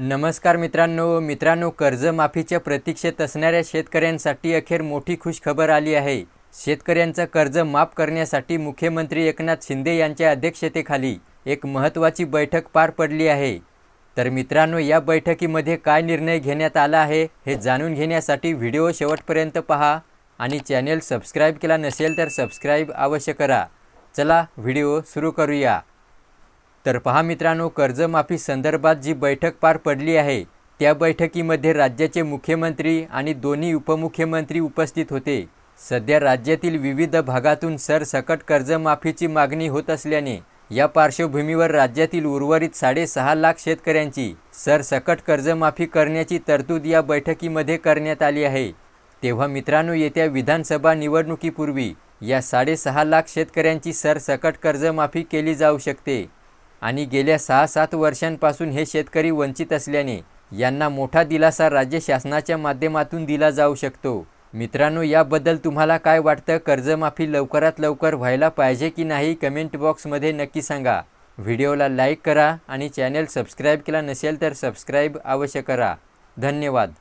नमस्कार मित्रांनो मित्रांनो कर्जमाफीच्या प्रतीक्षेत असणाऱ्या शेतकऱ्यांसाठी अखेर मोठी खुशखबर आली आहे. शेतकऱ्यांचं कर्ज माफ करण्यासाठी मुख्यमंत्री एकनाथ शिंदे यांच्या अध्यक्षतेखाली एक महत्त्वाची बैठक पार पडली आहे. तर मित्रांनो या बैठकीमध्ये काय निर्णय घेण्यात आला आहे हे जाणून घेण्यासाठी व्हिडिओ शेवटपर्यंत पहा आणि चॅनेल सबस्क्राईब केला नसेल तर सबस्क्राईब अवश्य करा. चला व्हिडिओ सुरू करूया. तर पहा मित्रांनो कर्जमाफी संदर्भात जी बैठक पार पडली आहे त्या बैठकीमध्ये राज्याचे मुख्यमंत्री आणि दोन्ही उपमुख्यमंत्री उपस्थित होते. सध्या राज्यातील विविध भागातून सरसकट कर्जमाफीची मागणी होत असल्याने या पार्श्वभूमीवर राज्यातील उर्वरित साडेसहा लाख शेतकऱ्यांची सरसकट कर्जमाफी करण्याची तरतूद या बैठकीमध्ये करण्यात आली आहे. तेव्हा मित्रांनो येत्या विधानसभा निवडणुकीपूर्वी या साडेसहा लाख शेतकऱ्यांची सरसकट कर्जमाफी केली जाऊ शकते. आणि गेल्या सहा सात वर्षांपासून हे शेतकरी वंचित असल्याने यांना मोठा दिलासा राज्य शासनाच्या माध्यमातून दिला जाऊ शकतो. मित्रांनो याबद्दल तुम्हाला काय वाटतं? कर्जमाफी लवकरात लवकर व्हायला पाहिजे की नाही? कमेंट बॉक्समध्ये नक्की सांगा. व्हिडिओला लाईक करा आणि चॅनेल सबस्क्राईब केला नसेल तर सबस्क्राईब अवश्य करा. धन्यवाद.